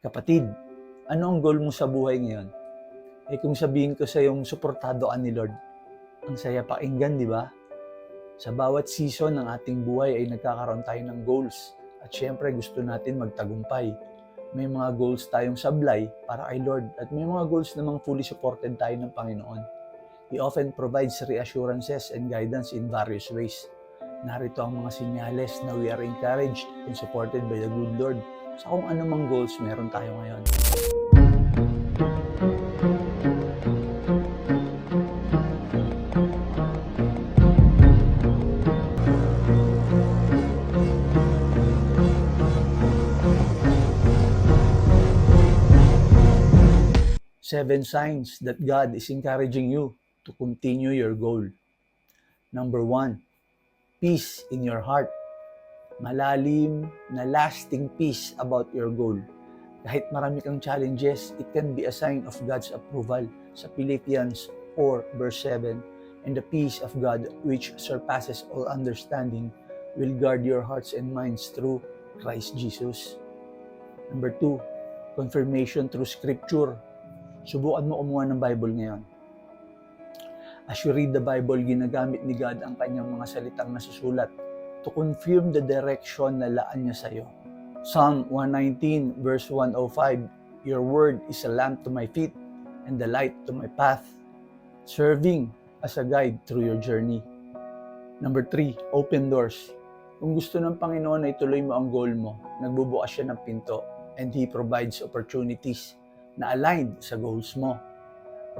Kapatid, ano ang goal mo sa buhay ngayon? Eh kung sabihin ko sa yung suportado ka ni Lord, ang saya pakinggan, di ba? Sa bawat season ng ating buhay ay nagkakaroon tayo ng goals. At syempre gusto natin magtagumpay. May mga goals tayong sablay para kay Lord at may mga goals namang fully supported tayo ng Panginoon. He often provides reassurances and guidance in various ways. Narito ang mga sinyales na we are encouraged and supported by the good Lord sa kung anumang goals meron tayo ngayon. Seven signs that God is encouraging you to continue your goal. Number one, peace in your heart. Malalim na lasting peace about your goal. Kahit marami kang challenges, it can be a sign of God's approval. Sa Philippians 4 verse 7, And the peace of God which surpasses all understanding will guard your hearts and minds through Christ Jesus. Number two, confirmation through Scripture. Subukan mo kumuha ng Bible ngayon. As you read the Bible, ginagamit ni God ang kanyang mga salitang nasusulat to confirm the direction na laan niya sa iyo. Psalm 119 verse 105, Your word is a lamp to my feet and the light to my path, serving as a guide through your journey. Number three, open doors. Kung gusto ng Panginoon na ituloy mo ang goal mo, nagbubukas siya ng pinto and He provides opportunities na aligned sa goals mo.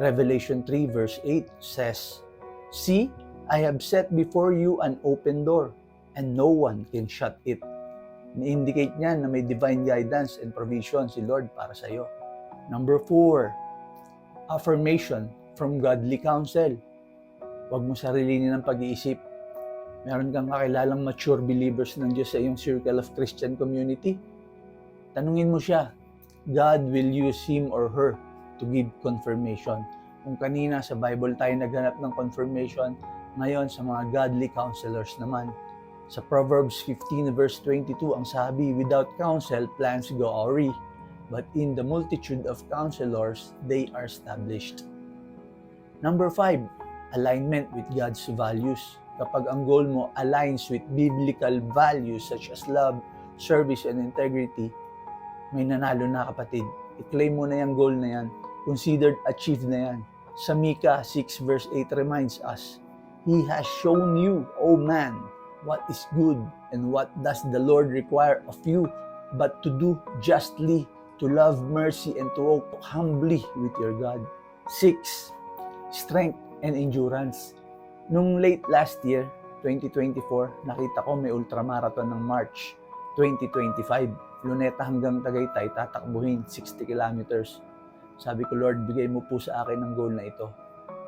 Revelation 3 verse 8 says, See, I have set before you an open door, and no one can shut it. Ni-indicate niya na may divine guidance and provision si Lord para sa iyo. Number 4, affirmation from godly counsel. Huwag mo sarilinin ng pag-iisip. Meron kang kakilalang mature believers ng Diyos sa iyong circle of Christian community. Tanungin mo siya, God will use him or her to give confirmation. Kung kanina sa Bible tayo naghanap ng confirmation, ngayon sa mga godly counselors naman. Sa Proverbs 15 verse 22 ang sabi, Without counsel, plans go awry, but in the multitude of counselors, they are established. Number 5, alignment with God's values. Kapag ang goal mo aligns with biblical values such as love, service, and integrity, may nanalo na kapatid. I-claim mo na yung goal na yan. Considered achieved na yan. Sa Micah 6 verse 8 reminds us, He has shown you, O man, what is good and what does the Lord require of you, but to do justly, to love mercy, and to walk humbly with your God. 6. Strength and endurance. Nung late last year, 2024, nakita ko may ultramarathon ng March 2025. Luneta hanggang Tagaytay, tatakbuhin 60 kilometers. Sabi ko, Lord, bigay mo po sa akin ang goal na ito.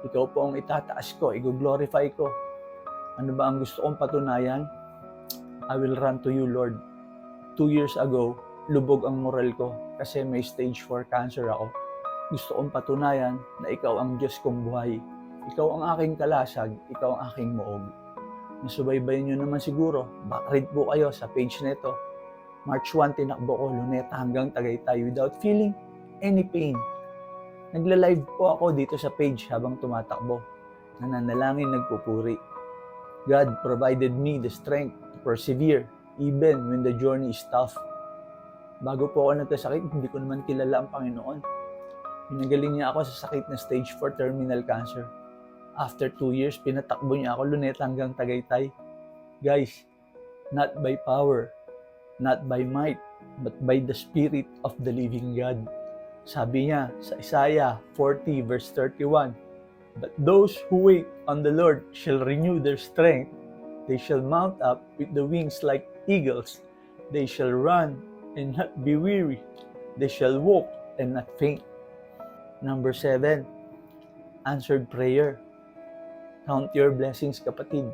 Ikaw po ang itataas ko, i-glorify ko. Ano ba ang gusto kong patunayan? I will run to you, Lord. Two years ago, lubog ang moral ko kasi may stage 4 cancer ako. Gusto kong patunayan na ikaw ang Diyos kong buhay. Ikaw ang aking kalasag, ikaw ang aking muog. Nasubaybayan nyo naman siguro, backread po kayo sa page nito. March 1, tinakbo ko, luneta hanggang Tagaytay without feeling any pain. Nagla-live po ako dito sa page habang tumatakbo. Nananalangin, nagpupuri. God provided me the strength to persevere even when the journey is tough. Bago po ako nagkasakit, hindi ko naman kilala ang Panginoon. Pinagaling niya ako sa sakit na stage 4 terminal cancer. After 2 years, pinatakbo niya ako luneta hanggang Tagaytay. Guys, not by power, not by might, but by the Spirit of the living God. Sabi niya sa Isaiah 40 verse 31, But those who wait on the Lord shall renew their strength. They shall mount up with the wings like eagles. They shall run and not be weary. They shall walk and not faint. Number seven, answered prayer. Count your blessings, kapatid.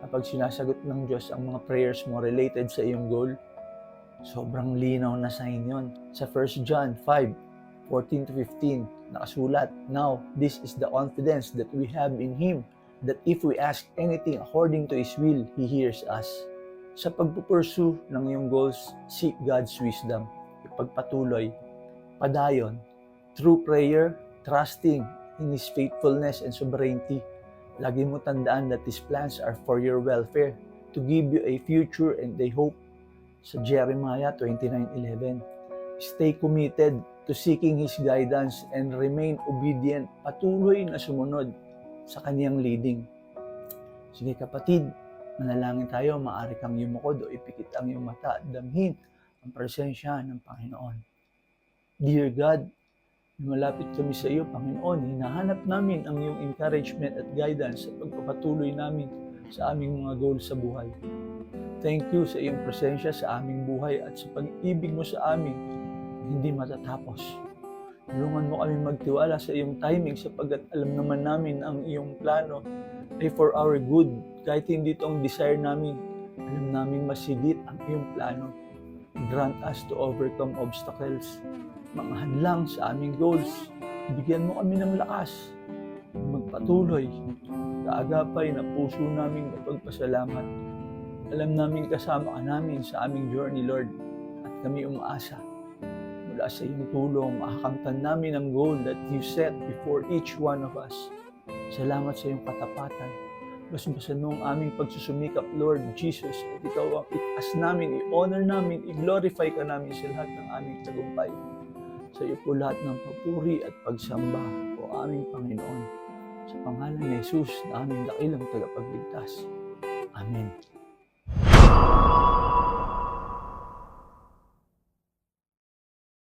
Kapag sinasagot ng Diyos ang mga prayers mo related sa iyong goal, sobrang linaw na sign yon. Sa 1 John 5, 14 to 15, nakasulat, Now, this is the confidence that we have in Him, that if we ask anything according to His will, He hears us. Sa pagpupursue ng iyong goals, seek God's wisdom. Ipagpatuloy Padayon, through prayer, trusting in His faithfulness and sovereignty, lagi mo tandaan that His plans are for your welfare, to give you a future and a hope. Sa Jeremiah 29.11, Stay committed to seeking His guidance and remain obedient, patuloy na sumunod sa Kaniyang leading. Sige kapatid, manalangin tayo, maaari kang yumukod o ipikit ang iyong mata at damhin ang presensya ng Panginoon. Dear God, malapit kami sa iyo, Panginoon. Hinahanap namin ang iyong encouragement at guidance sa pagpapatuloy namin sa aming mga goals sa buhay. Thank you sa iyong presensya sa aming buhay at sa pag-ibig mo sa amin hindi matatapos. Tulungan mo kami magtiwala sa iyong timing sapagkat alam naman namin ang iyong plano ay for our good. Kahit hindi ito desire namin, alam namin masigit ang iyong plano. Grant us to overcome obstacles, mga hadlang sa aming goals. Bigyan mo kami ng lakas. Magpatuloy, kaagapay na puso naming mapagpasalamat. Alam namin kasama ka namin sa aming journey, Lord, at kami umaasa mula sa iyong tulong, makakamtan namin ang goal that you set before each one of us. Salamat sa iyong katapatan. Basbasan mo ang aming pagsusumikap, Lord Jesus, at ikaw ang itaas namin, i-honor namin, i-glorify ka namin sa lahat ng aming tagumpay. Sa iyo po lahat ng papuri at pagsamba, o aming Panginoon. Sa pangalan ni Jesus na aming dakilang tagapagligtas. Amen.